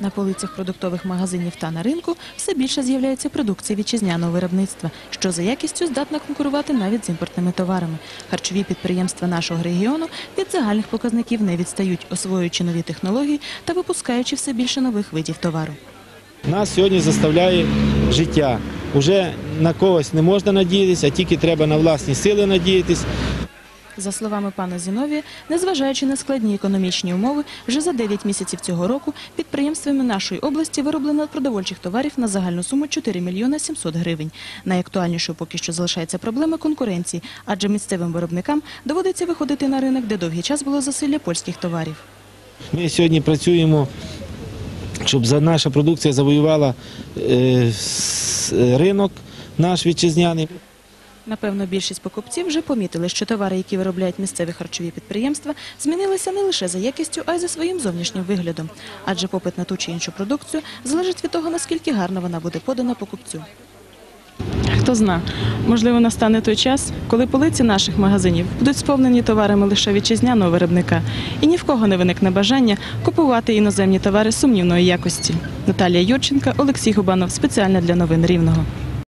На полицях продуктових магазинів та на ринку все більше з'являється продукція вітчизняного виробництва, що за якістю здатна конкурувати навіть з імпортними товарами. Харчові підприємства нашого регіону від загальних показників не відстають, освоюючи нові технології та випускаючи все більше нових видів товару. Нас сьогодні заставляє життя. Уже на когось не можна надіятися, а тільки треба на власні сили надіятись. За словами пана Зіновія, незважаючи на складні економічні умови, вже за 9 місяців цього року підприємствами нашої області вироблено продовольчих товарів на загальну суму 4 мільйони 700 гривень. Найактуальнішою поки що залишається проблема конкуренції, адже місцевим виробникам доводиться виходити на ринок, де довгий час було засилля польських товарів. Ми сьогодні працюємо, щоб наша продукція завоювала е, ринок наш вітчизняний. Напевно, більшість покупців вже помітили, що товари, які виробляють місцеві харчові підприємства, змінилися не лише за якістю, а й за своїм зовнішнім виглядом. Адже попит на ту чи іншу продукцію залежить від того, наскільки гарно вона буде подана покупцю. Хто зна, можливо, настане той час, коли полиці наших магазинів будуть сповнені товарами лише вітчизняного виробника, і ні в кого не виникне бажання купувати іноземні товари сумнівної якості. Наталія Юрченка, Олексій Губанов, спеціально для новин Рівного.